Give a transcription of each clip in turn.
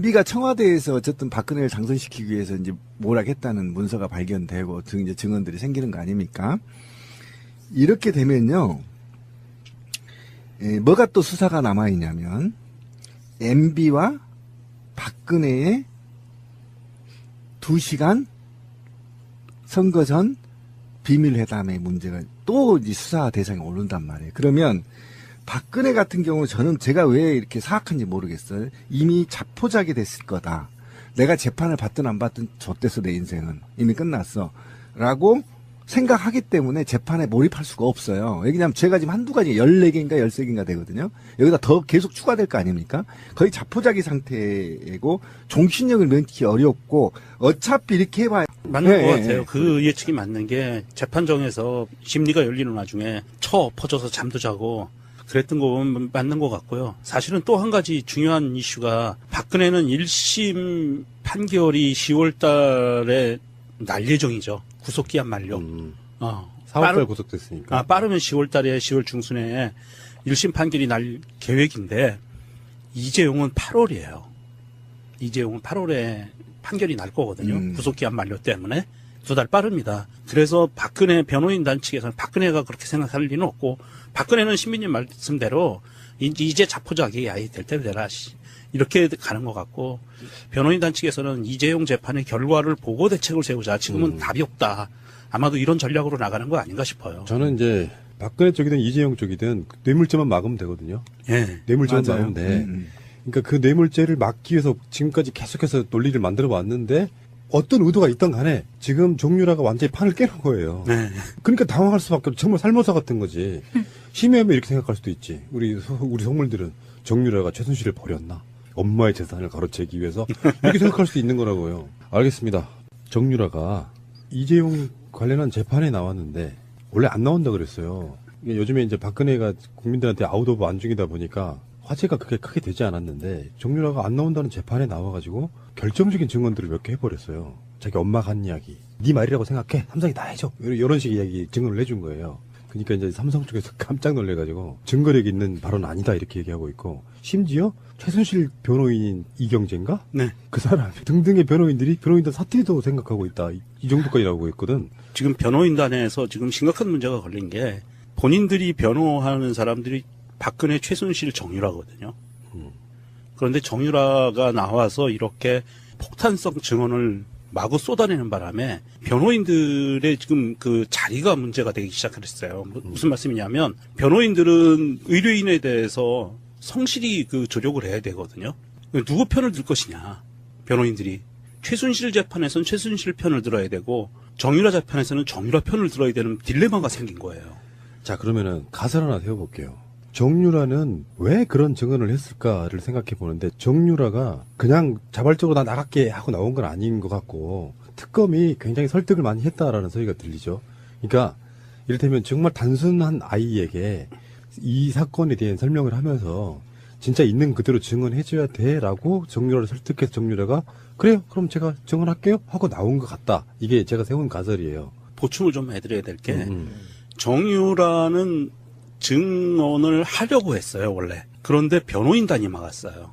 MB가 청와대에서 어쨌든 박근혜를 당선시키기 위해서 이제 몰락했다는 문서가 발견되고 등 이제 증언들이 생기는 거 아닙니까? 이렇게 되면요, 에, 뭐가 또 수사가 남아 있냐면 MB와 박근혜의 두 시간 선거 전 비밀회담의 문제가 또 이제 수사 대상에 오른단 말이에요. 그러면 박근혜 같은 경우 저는 제가 왜 이렇게 사악한지 모르겠어요. 이미 자포자기 됐을 거다. 내가 재판을 받든 안 받든 좆됐어 내 인생은 이미 끝났어. 라고 생각하기 때문에 재판에 몰입할 수가 없어요. 왜냐하면 제가 지금 한두 가지 14개인가 13개인가 되거든요. 여기다 더 계속 추가될 거 아닙니까? 거의 자포자기 상태이고 종신력을 면키 어렵고 어차피 이렇게 해봐야 맞는 예, 것 예, 같아요. 예. 그 예측이 맞는 게 재판정에서 심리가 열리는 와중에 처 퍼져서 잠도 자고 그랬던 거 보면 맞는 것 같고요. 사실은 또 한 가지 중요한 이슈가 박근혜는 1심 판결이 10월 달에 날 예정이죠. 구속 기한 만료. 음, 어. 4월달 빠르- 구속됐으니까. 아, 빠르면 10월 달에 10월 중순에 1심 판결이 날 계획인데 이재용은 8월이에요. 이재용은 8월에 판결이 날 거거든요. 음. 구속 기한 만료 때문에 두 달 빠릅니다. 그래서 박근혜 변호인 단 측에서는 박근혜가 그렇게 생각할 리는 없고 박근혜는 신민님 말씀대로 이- 이제 자포자기 아예 될 대로 되라 씨. 이렇게 가는 것 같고 변호인 단 측에서는 이재용 재판의 결과를 보고 대책을 세우자. 지금은 답이 없다. 아마도 이런 전략으로 나가는 거 아닌가 싶어요. 저는 이제 박근혜 쪽이든 이재용 쪽이든 뇌물죄만 막으면 되거든요. 예. 뇌물죄만 맞아요. 막으면 돼. 음, 음. 그러니까 그 뇌물죄를 막기 위해서 지금까지 계속해서 논리를 만들어 왔는데 어떤 의도가 있던 간에 지금 종류라가 완전히 판을 깨는 거예요. 네. 그러니까 당황할 수밖에 없 정말 살모사 같은 거지. 심해하면 이렇게 생각할 수도 있지. 우리 소- 우리 속물들은 정유라가 최순실을 버렸나? 엄마의 재산을 가로채기 위해서 이렇게 생각할 수도 있는 거라고요. 알겠습니다. 정유라가 이재용 관련한 재판에 나왔는데 원래 안 나온다 그랬어요. 요즘에 이제 박근혜가 국민들한테 아웃 오브 안중이다 보니까 화제가 그렇게 크게 되지 않았는데 정유라가 안 나온다는 재판에 나와가지고 결정적인 증언들을 몇 개 해버렸어요. 자기 엄마가 한 이야기. 네 말이라고 생각해. 삼성이 다 해줘. 이런- 식의 이야기 증언을 해준 거예요. 그러니까 이제 삼성 쪽에서 깜짝 놀래가지고 증거력 있는 발언 아니다 이렇게 얘기하고 있고 심지어 최순실 변호인인 이경재인가? 네. 그 사람 등등의 변호인들이 변호인단 사퇴도 생각하고 있다. 이- 이 정도까지 나오고 있거든. 지금 변호인단에서 지금 심각한 문제가 걸린 게 본인들이 변호하는 사람들이 박근혜 최순실 정유라거든요. 그런데 정유라가 나와서 이렇게 폭탄성 증언을 마구 쏟아내는 바람에 변호인들의 지금 그 자리가 문제가 되기 시작했어요. 무- 무슨 말씀이냐면 변호인들은 의뢰인에 대해서 성실히 그 조력을 해야 되거든요. 누구 편을 들 것이냐. 변호인들이 최순실 재판에서는 최순실 편을 들어야 되고 정유라 재판에서는 정유라 편을 들어야 되는 딜레마가 생긴 거예요. 자 그러면은 가설 하나 세워볼게요. 정유라는 왜 그런 증언을 했을까를 생각해 보는데 정유라가 그냥 자발적으로 나 나갈게 하고 나온 건 아닌 것 같고 특검이 굉장히 설득을 많이 했다라는 소리가 들리죠. 그러니까 이를테면 정말 단순한 아이에게 이 사건에 대한 설명을 하면서 진짜 있는 그대로 증언해줘야 돼라고 정유라를 설득해서 정유라가 그래요 그럼 제가 증언할게요 하고 나온 것 같다. 이게 제가 세운 가설이에요. 보충을 좀 해드려야 될게 음. 정유라는 증언을 하려고 했어요 원래. 그런데 변호인단이 막았어요.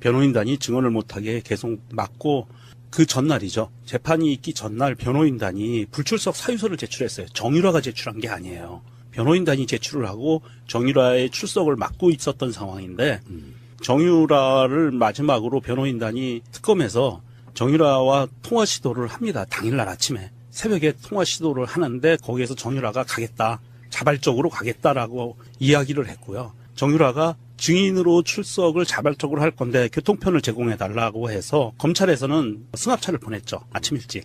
변호인단이 증언을 못하게 계속 막고 그 전날이죠. 재판이 있기 전날 변호인단이 불출석 사유서를 제출했어요. 정유라가 제출한 게 아니에요. 변호인단이 제출을 하고 정유라의 출석을 막고 있었던 상황인데 정유라를 마지막으로 변호인단이 특검에서 정유라와 통화 시도를 합니다. 당일날 아침에 새벽에 통화 시도를 하는데 거기에서 정유라가 가겠다. 자발적으로 가겠다라고 이야기를 했고요. 정유라가 증인으로 출석을 자발적으로 할 건데 교통편을 제공해 달라고 해서 검찰에서는 승합차를 보냈죠. 아침 일찍.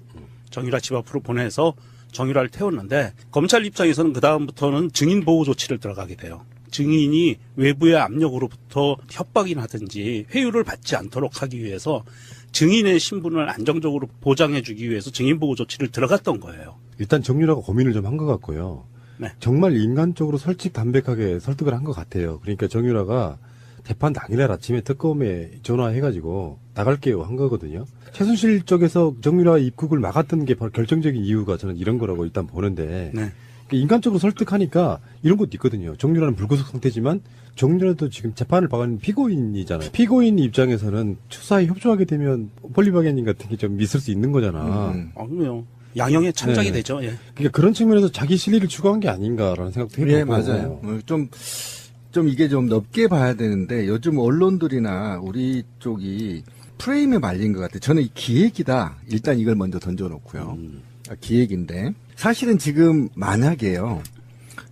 정유라 집 앞으로 보내서 정유라를 태웠는데 검찰 입장에서는 그 다음부터는 증인 보호 조치를 들어가게 돼요. 증인이 외부의 압력으로부터 협박이나 하든지 회유를 받지 않도록 하기 위해서 증인의 신분을 안정적으로 보장해주기 위해서 증인 보호 조치를 들어갔던 거예요. 일단 정유라가 고민을 좀 한 것 같고요. 네. 정말 인간적으로 솔직 담백하게 설득을 한 것 같아요. 그러니까 정유라가 재판 당일날 아침에 특검에 전화해가지고 나갈게요 한 거거든요. 최순실 쪽에서 정유라 입국을 막았던 게 바로 결정적인 이유가 저는 이런 거라고 일단 보는데 네. 인간적으로 설득하니까 이런 것도 있거든요. 정유라는 불구속 상태지만 정유라도 지금 재판을 받은 피고인이잖아요. 피고인 입장에서는 추사에 협조하게 되면 폴리바게닝 같은 게 좀 있을 수 있는 거잖아. 음. 어, 그럼요. 양형의 찬작이 네. 되죠. 예. 그러니까 그런 측면에서 자기 실리를 추구한 게 아닌가라는 생각도 해보고. 예, 맞아요. 어, 좀, 좀 이게 좀 넓게 봐야 되는데 요즘 언론들이나 우리 쪽이 프레임에 말린 것 같아요. 저는 이 기획이다. 일단 이걸 먼저 던져놓고요. 음. 아, 기획인데 사실은 지금 만약에요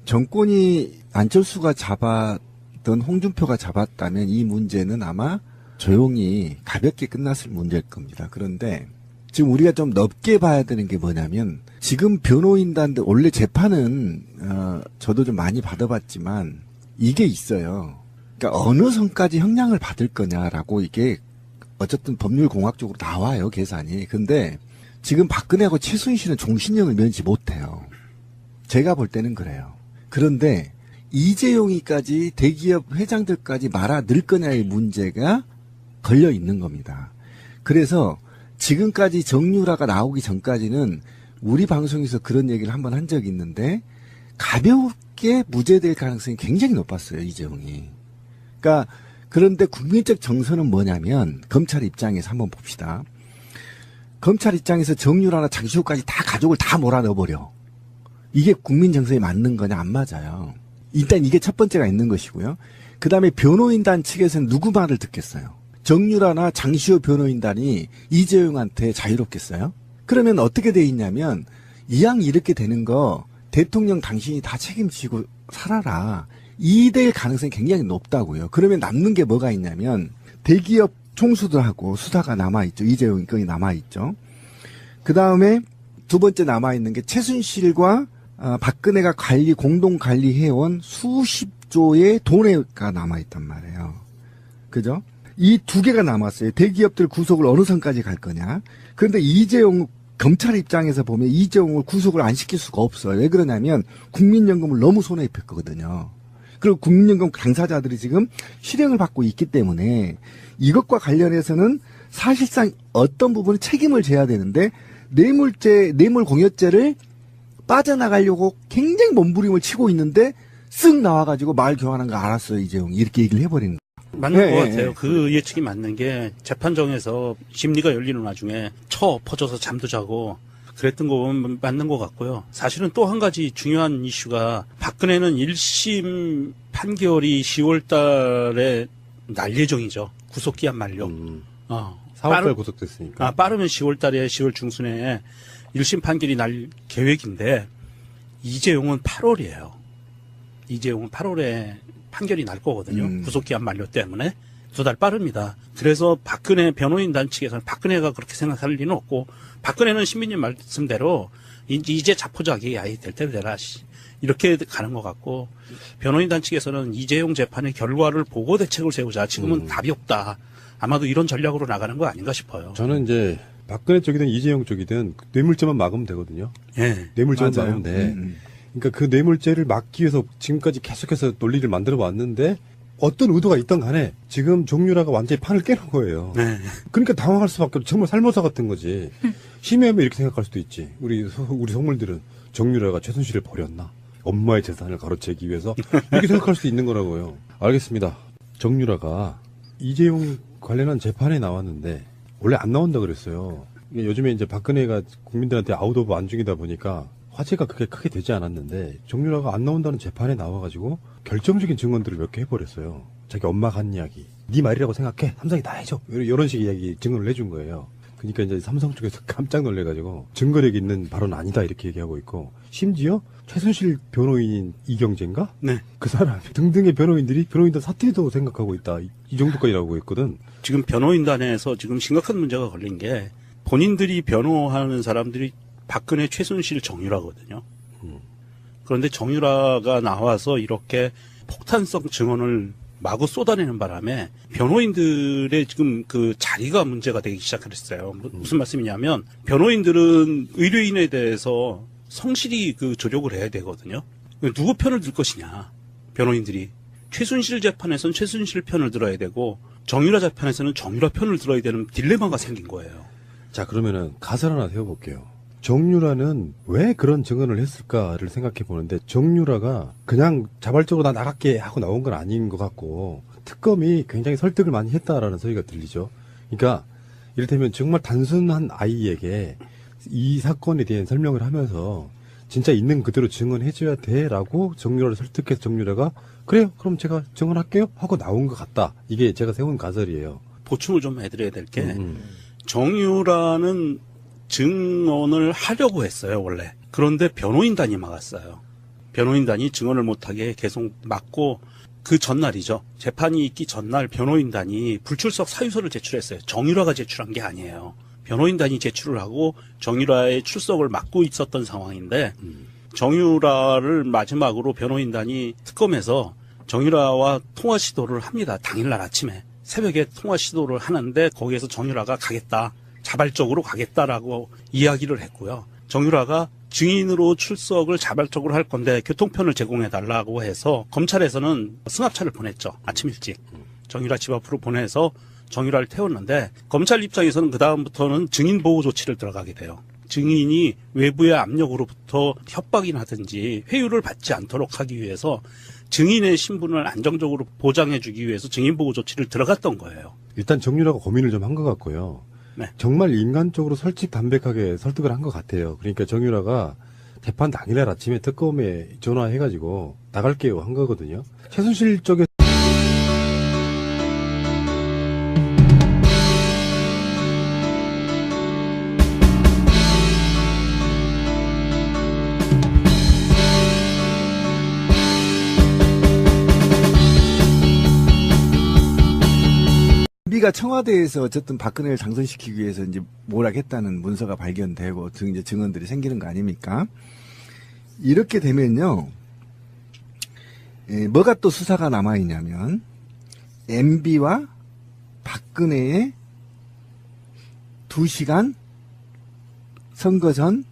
정권이 안철수가 잡았던 홍준표가 잡았다면 이 문제는 아마 조용히 가볍게 끝났을 문제일 겁니다. 그런데 지금 우리가 좀 넓게 봐야 되는 게 뭐냐면 지금 변호인단들 원래 재판은 어, 저도 좀 많이 받아봤지만 이게 있어요. 그러니까 어느 선까지 형량을 받을 거냐라고 이게 어쨌든 법률 공학적으로 나와요 계산이. 근데 지금 박근혜하고 최순실은 종신형을 면치 못해요. 제가 볼 때는 그래요. 그런데 이재용이까지 대기업 회장들까지 말아 늘 거냐의 문제가 걸려 있는 겁니다. 그래서 지금까지 정유라가 나오기 전까지는 우리 방송에서 그런 얘기를 한번 한 적이 있는데 가볍게 무죄될 가능성이 굉장히 높았어요, 이재용이. 그러니까 그런데 국민적 정서는 뭐냐면 검찰 입장에서 한번 봅시다. 검찰 입장에서 정유라나 장시호까지 다 가족을 다 몰아넣어버려. 이게 국민 정서에 맞는 거냐 안 맞아요. 일단 이게 첫 번째가 있는 것이고요. 그 다음에 변호인단 측에서는 누구 말을 듣겠어요. 정유라나 장시호 변호인단이 이재용한테 자유롭겠어요? 그러면 어떻게 돼 있냐면 이왕 이렇게 되는 거 대통령 당신이 다 책임지고 살아라. 이 될 가능성이 굉장히 높다고요. 그러면 남는 게 뭐가 있냐면 대기업 총수들하고 수사가 남아있죠. 이재용 건이 남아있죠. 그 다음에 두 번째 남아있는 게 최순실과 아, 박근혜가 관리, 공동 관리해온 수십조의 돈에가 남아있단 말이에요. 그죠? 이 두 개가 남았어요. 대기업들 구속을 어느 선까지 갈 거냐. 그런데 이재용, 검찰 입장에서 보면 이재용을 구속을 안 시킬 수가 없어요. 왜 그러냐면 국민연금을 너무 손해에 폈거든요. 그리고 국민연금 당사자들이 지금 실형을 받고 있기 때문에 이것과 관련해서는 사실상 어떤 부분은 책임을 져야 되는데 뇌물죄, 뇌물공여죄를 빠져나가려고 굉장히 몸부림을 치고 있는데 쓱 나와가지고 말 교환한 거 알았어요 이재용이 이렇게 얘기를 해버리는 거. 맞는 예, 것 예, 같아요. 예. 그 예측이 맞는 게 재판정에서 심리가 열리는 와중에 처 퍼져서 잠도 자고 그랬던 거 보면 맞는 것 같고요. 사실은 또 한 가지 중요한 이슈가 박근혜는 1심 판결이 10월 달에 날 예정이죠. 구속기한 만료. 음. 어. 4월달 빠르- 구속됐으니까. 아, 빠르면 10월 달에 10월 중순에 1심 판결이 날 계획인데 이재용은 8월이에요. 이재용은 8월에 판결이 날 거거든요. 음. 구속기한 만료 때문에 두 달 빠릅니다. 그래서 박근혜 변호인 단 측에서는 박근혜가 그렇게 생각할 리는 없고 박근혜는 시민님 말씀대로 이- 이제 자포자기 아예 될 대로 되라 씨. 이렇게 가는 것 같고 변호인 단 측에서는 이재용 재판의 결과를 보고 대책을 세우자. 지금은 음. 답이 없다. 아마도 이런 전략으로 나가는 거 아닌가 싶어요. 저는 이제 박근혜 쪽이든 이재용 쪽이든 뇌물죄만 막으면 되거든요. 예. 뇌물죄만 맞아요. 막으면 돼. 음, 음. 그러니까 그 뇌물죄를 막기 위해서 지금까지 계속해서 논리를 만들어 왔는데 어떤 의도가 있던 간에 지금 종류라가 완전히 판을 깨는 거예요. 네. 그러니까 당황할 수밖에 없 정말 살모사 같은 거지. 심해하면 이렇게 생각할 수도 있지. 우리 소- 우리 속물들은 정유라가 최순실을 버렸나? 엄마의 재산을 가로채기 위해서 이렇게 생각할 수 있는 거라고요. 알겠습니다. 정유라가 이재용 관련한 재판에 나왔는데 원래 안 나온다 그랬어요. 요즘에 이제 박근혜가 국민들한테 아웃 오브 안중이다 보니까 화제가 그렇게 크게 되지 않았는데 정유라가 안 나온다는 재판에 나와가지고 결정적인 증언들을 몇 개 해버렸어요. 자기 엄마가 한 이야기. 네 말이라고 생각해. 삼성이 다 해줘. 이런- 식의 이야기 증언을 해준 거예요. 그러니까 이제 삼성 쪽에서 깜짝 놀래가지고 증거력 있는 발언 아니다 이렇게 얘기하고 있고 심지어 최순실 변호인인 이경재인가? 네. 그 사람 등등의 변호인들이 변호인단 사퇴도 생각하고 있다. 이- 이 정도까지 나오고 있거든. 지금 변호인단에서 지금 심각한 문제가 걸린 게 본인들이 변호하는 사람들이 박근혜 최순실 정유라거든요. 그런데 정유라가 나와서 이렇게 폭탄성 증언을 마구 쏟아내는 바람에 변호인들의 지금 그 자리가 문제가 되기 시작했어요. 무- 무슨 말씀이냐면 변호인들은 의뢰인에 대해서 성실히 그 조력을 해야 되거든요. 누구 편을 들 것이냐. 변호인들이 최순실 재판에서는 최순실 편을 들어야 되고 정유라 재판에서는 정유라 편을 들어야 되는 딜레마가 생긴 거예요. 자 그러면은 가설 하나 세워볼게요. 정유라는 왜 그런 증언을 했을까를 생각해 보는데 정유라가 그냥 자발적으로 나 나갈게 하고 나온 건 아닌 것 같고 특검이 굉장히 설득을 많이 했다라는 소리가 들리죠. 그러니까 이를테면 정말 단순한 아이에게 이 사건에 대한 설명을 하면서 진짜 있는 그대로 증언해줘야 돼라고 정유라를 설득해서 정유라가 그래요 그럼 제가 증언할게요 하고 나온 것 같다 이게 제가 세운 가설이에요. 보충을 좀 해드려야 될게 음. 정유라는 증언을 하려고 했어요 원래. 그런데 변호인단이 막았어요. 변호인단이 증언을 못하게 계속 막고 그 전날이죠. 재판이 있기 전날 변호인단이 불출석 사유서를 제출했어요. 정유라가 제출한 게 아니에요. 변호인단이 제출을 하고 정유라의 출석을 막고 있었던 상황인데 정유라를 마지막으로 변호인단이 특검에서 정유라와 통화 시도를 합니다. 당일날 아침에 새벽에 통화 시도를 하는데 거기에서 정유라가 가겠다. 자발적으로 가겠다라고 이야기를 했고요. 정유라가 증인으로 출석을 자발적으로 할 건데 교통편을 제공해 달라고 해서 검찰에서는 승합차를 보냈죠. 아침 일찍. 정유라 집 앞으로 보내서 정유라를 태웠는데 검찰 입장에서는 그 다음부터는 증인 보호 조치를 들어가게 돼요. 증인이 외부의 압력으로부터 협박이나 하든지 회유를 받지 않도록 하기 위해서 증인의 신분을 안정적으로 보장해주기 위해서 증인 보호 조치를 들어갔던 거예요. 일단 정유라가 고민을 좀 한 것 같고요. 네. 정말 인간적으로 솔직 담백하게 설득을 한 것 같아요. 그러니까 정유라가 재판 당일날 아침에 특검에 전화해가지고 나갈게요 한 거거든요. 최순실 쪽에 MB가 청와대에서 어쨌든 박근혜를 당선시키기 위해서 이제 몰락했다는 문서가 발견되고 등 이제 증언들이 생기는 거 아닙니까? 이렇게 되면요, 에, 뭐가 또 수사가 남아 있냐면 MB와 박근혜의 두 시간 선거 전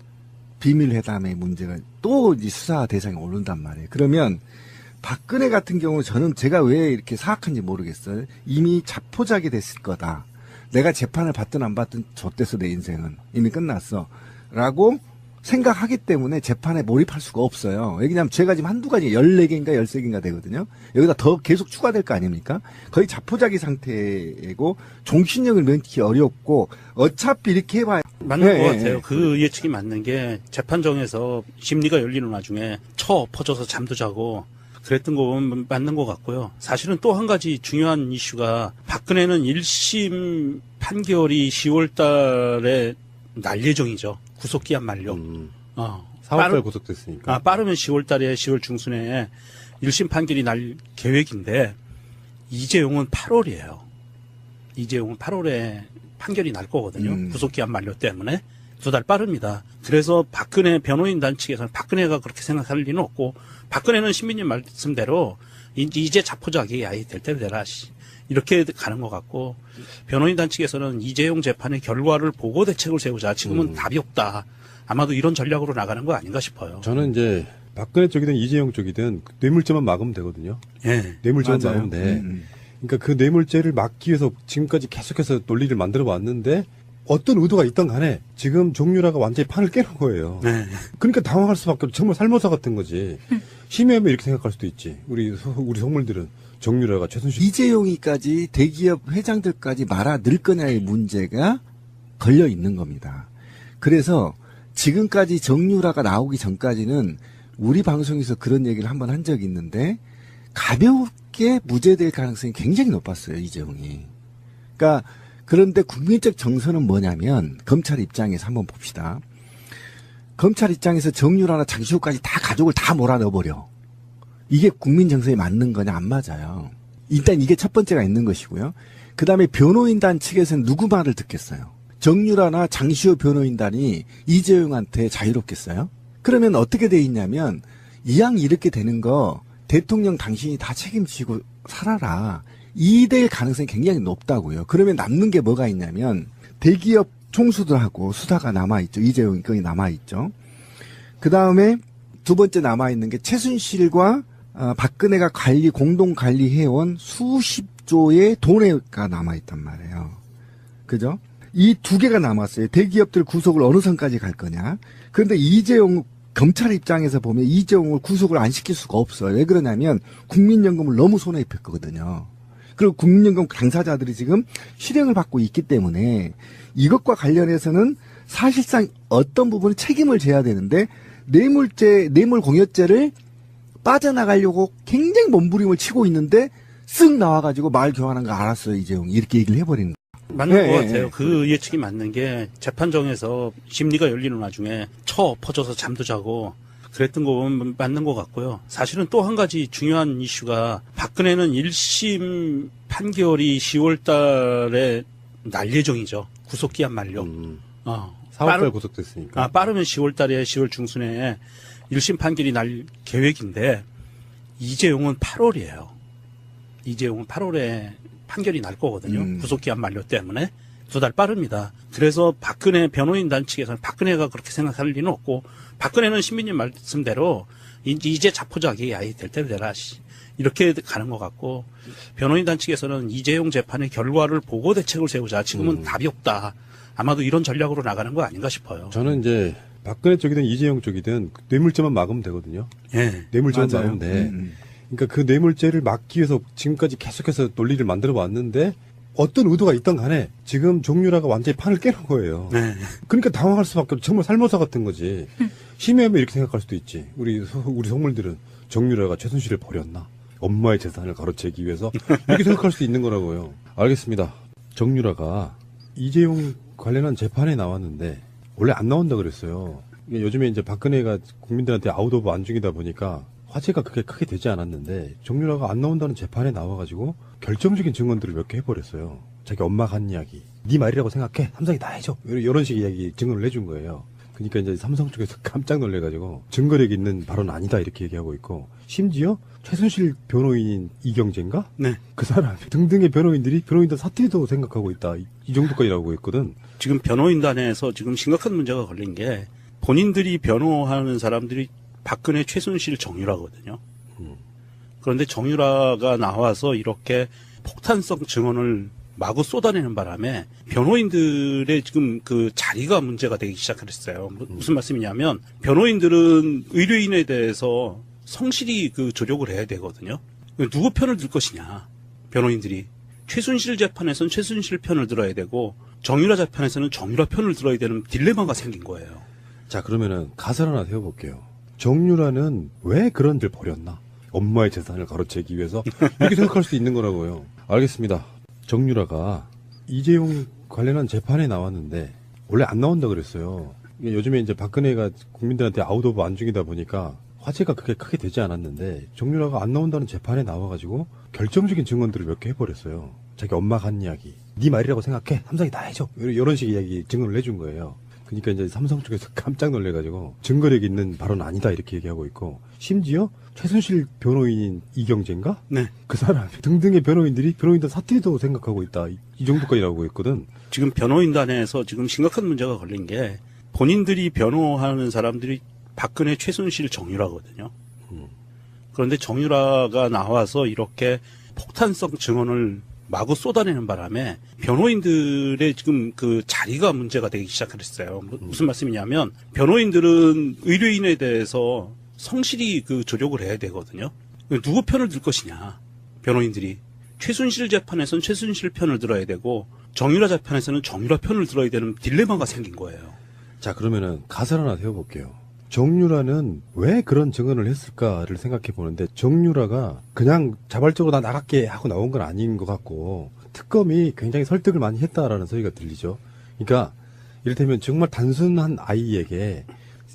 비밀 회담의 문제가 또 수사 대상에 오른단 말이에요. 그러면 박근혜 같은 경우 저는 제가 왜 이렇게 사악한지 모르겠어요. 이미 자포자기 됐을 거다. 내가 재판을 받든 안 받든 좆됐어 내 인생은 이미 끝났어. 라고 생각하기 때문에 재판에 몰입할 수가 없어요. 왜냐하면 죄가 지금 한두 가지 14개인가 13개인가 되거든요. 여기다 더 계속 추가될 거 아닙니까? 거의 자포자기 상태이고 종신력을 면키 어렵고 어차피 이렇게 해봐야 맞는 네, 것 네, 같아요. 네. 그 예측이 맞는 게 재판정에서 심리가 열리는 와중에 처 엎어져서 잠도 자고 그랬던 거 보면 맞는 것 같고요. 사실은 또 한 가지 중요한 이슈가 박근혜는 1심 판결이 10월 달에 날 예정이죠. 구속기한 만료. 음, 어. 4월달 빠르- 구속됐으니까. 아, 빠르면 10월 달에 10월 중순에 1심 판결이 날 계획인데 이재용은 8월이에요. 이재용은 8월에 판결이 날 거거든요. 음. 구속기한 만료 때문에 두 달 빠릅니다. 그래서 박근혜 변호인 단 측에서는 박근혜가 그렇게 생각할 리는 없고 박근혜는 시민님 말씀대로 이- 이제 자포자기 아이 될 대로 되라 씨. 이렇게 가는 것 같고 변호인 단 측에서는 이재용 재판의 결과를 보고 대책을 세우자. 지금은 음. 답이 없다. 아마도 이런 전략으로 나가는 거 아닌가 싶어요. 저는 이제 박근혜 쪽이든 이재용 쪽이든 뇌물죄만 막으면 되거든요. 예. 뇌물죄만 맞아요. 막으면 돼. 음, 음. 그러니까 그 뇌물죄를 막기 위해서 지금까지 계속해서 논리를 만들어 왔는데 어떤 의도가 있던 간에 지금 종유라가 완전히 판을 깨는 거예요. 네. 그러니까 당황할 수밖에 없죠. 정말 살모사 같은 거지. 심해하면 이렇게 생각할 수도 있지. 우리 소- 우리 속물들은 정유라가 최순실 이재용이까지 대기업 회장들까지 말아 늘 거냐의 문제가 걸려 있는 겁니다. 그래서 지금까지 정유라가 나오기 전까지는 우리 방송에서 그런 얘기를 한 번 한 적이 있는데 가볍게 무죄될 가능성이 굉장히 높았어요, 이재용이. 그러니까 그런데 국민적 정서는 뭐냐면 검찰 입장에서 한번 봅시다. 검찰 입장에서 정유라나 장시호까지 다 가족을 다 몰아넣어 버려. 이게 국민 정서에 맞는 거냐 안 맞아요. 일단 이게 첫 번째가 있는 것이고요. 그 다음에 변호인단 측에서는 누구 말을 듣겠어요? 정유라나 장시호 변호인단이 이재용한테 자유롭겠어요? 그러면 어떻게 돼 있냐면 이왕 이렇게 되는 거 대통령 당신이 다 책임지고 살아라. 이될 가능성이 굉장히 높다고요. 그러면 남는 게 뭐가 있냐면 대기업 총수들하고 수사가 남아있죠. 이재용 건이 남아있죠. 그 다음에 두 번째 남아있는 게 최순실과 어, 박근혜가 관리, 공동 관리해온 수십조의 돈가 남아있단 말이에요. 그죠? 이 두 개가 남았어요. 대기업들 구속을 어느 선까지 갈 거냐. 그런데 이재용 검찰 입장에서 보면 이재용을 구속을 안 시킬 수가 없어요. 왜 그러냐면 국민연금을 너무 손해 입혔거든요. 그리고 국민연금 당사자들이 지금 실형을 받고 있기 때문에 이것과 관련해서는 사실상 어떤 부분은 책임을 져야 되는데 뇌물죄, 뇌물공여죄를 빠져나가려고 굉장히 몸부림을 치고 있는데 쓱 나와가지고 말 교환한 거 알았어요 이재용이 이렇게 얘기를 해버리는 거. 맞는 예, 것 예, 같아요. 예. 그 예측이 맞는 게 재판정에서 심리가 열리는 와중에 처 엎어져서 잠도 자고 그랬던 거 보면 맞는 것 같고요. 사실은 또 한 가지 중요한 이슈가 박근혜는 1심 판결이 10월 달에 날 예정이죠. 구속기한 만료. 음, 어. 4월달 빠르- 구속됐으니까. 아, 빠르면 10월 달에 10월 중순에 1심 판결이 날 계획인데 이재용은 8월이에요. 이재용은 8월에 판결이 날 거거든요. 음. 구속기한 만료 때문에 두 달 빠릅니다. 그래서 박근혜 변호인단 측에서는 박근혜가 그렇게 생각할 리는 없고 박근혜는 신민님 말씀대로 이- 이제 자포자기 아이 될 대로 되라 씨. 이렇게 가는 것 같고 변호인단 측에서는 이재용 재판의 결과를 보고 대책을 세우자. 지금은 음. 답이 없다. 아마도 이런 전략으로 나가는 거 아닌가 싶어요. 저는 이제 박근혜 쪽이든 이재용 쪽이든 그 뇌물죄만 막으면 되거든요. 예. 뇌물죄만 맞아요. 막으면 돼. 음, 음. 그러니까 그 뇌물죄를 막기 위해서 지금까지 계속해서 논리를 만들어 왔는데 어떤 의도가 있던 간에 지금 종류라가 완전히 판을 깨는 거예요. 네. 그러니까 당황할 수밖에 없죠. 정말 살모사 같은 거지. 심해하면 이렇게 생각할 수도 있지. 우리 소- 우리 속물들은 정유라가 최순실을 버렸나? 엄마의 재산을 가로채기 위해서 이렇게 생각할 수도 있는 거라고요. 알겠습니다. 정유라가 이재용 관련한 재판에 나왔는데 원래 안 나온다 그랬어요. 요즘에 이제 박근혜가 국민들한테 아웃 오브 안중이다 보니까 화제가 그렇게 크게 되지 않았는데 정유라가 안 나온다는 재판에 나와가지고 결정적인 증언들을 몇 개 해버렸어요. 자기 엄마가 한 이야기. 네 말이라고 생각해. 삼성이 다 해줘. 이런- 식의 이야기 증언을 해준 거예요. 그러니까 이제 삼성 쪽에서 깜짝 놀래가지고 증거력 있는 발언 아니다 이렇게 얘기하고 있고 심지어 최순실 변호인인 이경재인가? 네. 그 사람 등등의 변호인들이 변호인단 사퇴도 생각하고 있다. 이, 이 정도까지 나오고 있거든. 지금 변호인단에서 지금 심각한 문제가 걸린 게 본인들이 변호하는 사람들이 박근혜 최순실 정유라거든요. 그런데 정유라가 나와서 이렇게 폭탄성 증언을 마구 쏟아내는 바람에 변호인들의 지금 그 자리가 문제가 되기 시작했어요. 무- 무슨 말씀이냐면 변호인들은 의뢰인에 대해서 성실히 그 조력을 해야 되거든요. 누구 편을 들 것이냐. 변호인들이 최순실 재판에서는 최순실 편을 들어야 되고 정유라 재판에서는 정유라 편을 들어야 되는 딜레마가 생긴 거예요. 자 그러면은 가설 하나 세워볼게요. 정유라는 왜 그런 들 버렸나? 엄마의 재산을 가로채기 위해서 이렇게 생각할 수 있는 거라고요. 알겠습니다. 정유라가 이재용 관련한 재판에 나왔는데 원래 안 나온다 그랬어요. 요즘에 이제 박근혜가 국민들한테 아웃 오브 안중이다 보니까 화제가 그렇게 크게 되지 않았는데 정유라가 안 나온다는 재판에 나와가지고 결정적인 증언들을 몇 개 해버렸어요. 자기 엄마가 한 이야기. 네 말이라고 생각해. 삼성이 다 해줘. 이런 식의 이야기 증언을 해준 거예요. 그러니까 이제 삼성 쪽에서 깜짝 놀래가지고 증거력 있는 발언 아니다 이렇게 얘기하고 있고 심지어 최순실 변호인인 이경재인가? 네. 그 사람 등등의 변호인들이 변호인단 사퇴도 생각하고 있다. 이- 이 정도까지 나오고 있거든. 지금 변호인단에서 지금 심각한 문제가 걸린 게 본인들이 변호하는 사람들이 박근혜 최순실 정유라거든요. 그런데 정유라가 나와서 이렇게 폭탄성 증언을 마구 쏟아내는 바람에 변호인들의 지금 그 자리가 문제가 되기 시작했어요. 무- 무슨 말씀이냐면 변호인들은 의뢰인에 대해서 성실히 그 조력을 해야 되거든요. 누구 편을 들 것이냐. 변호인들이 최순실 재판에서는 최순실 편을 들어야 되고 정유라 재판에서는 정유라 편을 들어야 되는 딜레마가 생긴 거예요. 자 그러면은 가설 하나 세워볼게요. 정유라는 왜 그런 증언을 했을까를 생각해 보는데 정유라가 그냥 자발적으로 나 나갈게 하고 나온 건 아닌 것 같고 특검이 굉장히 설득을 많이 했다라는 소리가 들리죠. 그러니까 이를테면 정말 단순한 아이에게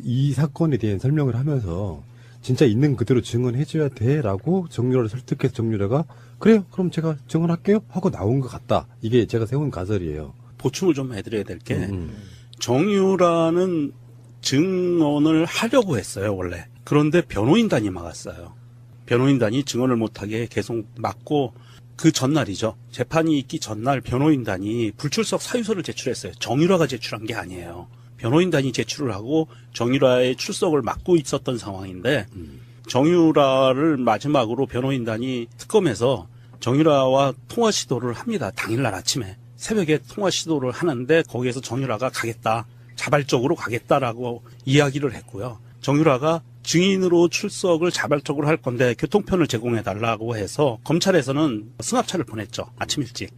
이 사건에 대한 설명을 하면서 진짜 있는 그대로 증언해줘야 돼라고 정유라를 설득해서 정유라가 그래요 그럼 제가 증언할게요 하고 나온 것 같다. 이게 제가 세운 가설이에요. 보충을 좀 해드려야 될게 음. 정유라는 증언을 하려고 했어요 원래. 그런데 변호인단이 막았어요. 변호인단이 증언을 못하게 계속 막고 그 전날이죠. 재판이 있기 전날 변호인단이 불출석 사유서를 제출했어요. 정유라가 제출한 게 아니에요. 변호인단이 제출을 하고 정유라의 출석을 막고 있었던 상황인데 정유라를 마지막으로 변호인단이 특검에서 정유라와 통화 시도를 합니다. 당일날 아침에 새벽에 통화 시도를 하는데 거기에서 정유라가 가겠다. 자발적으로 가겠다라고 이야기를 했고요. 정유라가 증인으로 출석을 자발적으로 할 건데 교통편을 제공해 달라고 해서 검찰에서는 승합차를 보냈죠. 아침 일찍.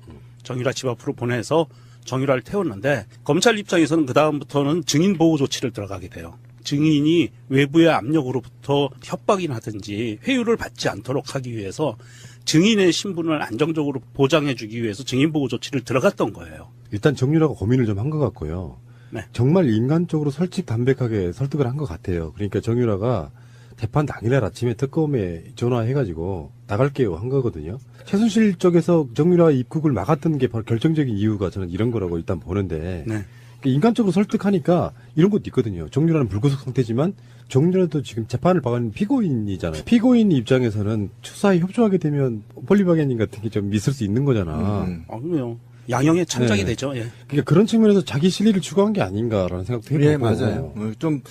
정유라 집 앞으로 보내서 정유라를 태웠는데 검찰 입장에서는 그 다음부터는 증인 보호 조치를 들어가게 돼요. 증인이 외부의 압력으로부터 협박이나 하든지 회유를 받지 않도록 하기 위해서 증인의 신분을 안정적으로 보장해주기 위해서 증인 보호 조치를 들어갔던 거예요. 일단 정유라가 고민을 좀 한 것 같고요. 네. 정말 인간적으로 솔직 담백하게 설득을 한 것 같아요. 그러니까 정유라가 재판 당일날 아침에 특검에 전화해가지고 나갈게요 한 거거든요. 최순실 쪽에서 정유라 입국을 막았던 게 바로 결정적인 이유가 저는 이런 거라고 일단 보는데 네. 그러니까 인간적으로 설득하니까 이런 것도 있거든요. 정유라는 불구속 상태지만 정유라도 지금 재판을 받은 피고인이잖아요. 피고인 입장에서는 추사에 협조하게 되면 폴리바게닝 같은 게 좀 있을 수 있는 거잖아. 음. 어, 그럼요. 양형의 찬작이 네. 되죠. 예. 그러니까 그런 측면에서 자기 실리를 추구한 게 아닌가라는 생각도 해보고. 예, 맞아요. 어, 좀,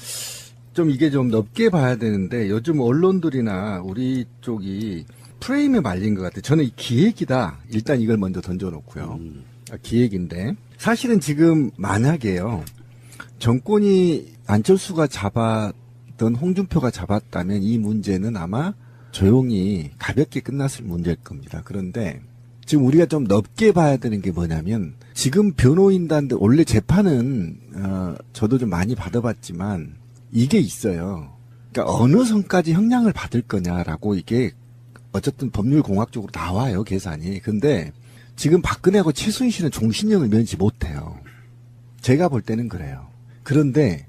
좀 이게 좀 넓게 봐야 되는데 요즘 언론들이나 우리 쪽이 프레임에 말린 것 같아요. 저는 이 기획이다. 일단 이걸 먼저 던져놓고요. 음. 아, 기획인데 사실은 지금 만약에요. 정권이 안철수가 잡았던 홍준표가 잡았다면 이 문제는 아마 조용히 가볍게 끝났을 문제일 겁니다. 그런데 지금 우리가 좀 넓게 봐야 되는 게 뭐냐면 지금 변호인단들 원래 재판은 어, 저도 좀 많이 받아봤지만 이게 있어요. 그러니까 어느 선까지 형량을 받을 거냐라고 이게 어쨌든 법률 공학적으로 나와요 계산이. 근데 지금 박근혜하고 최순실은 종신형을 면치 못해요. 제가 볼 때는 그래요. 그런데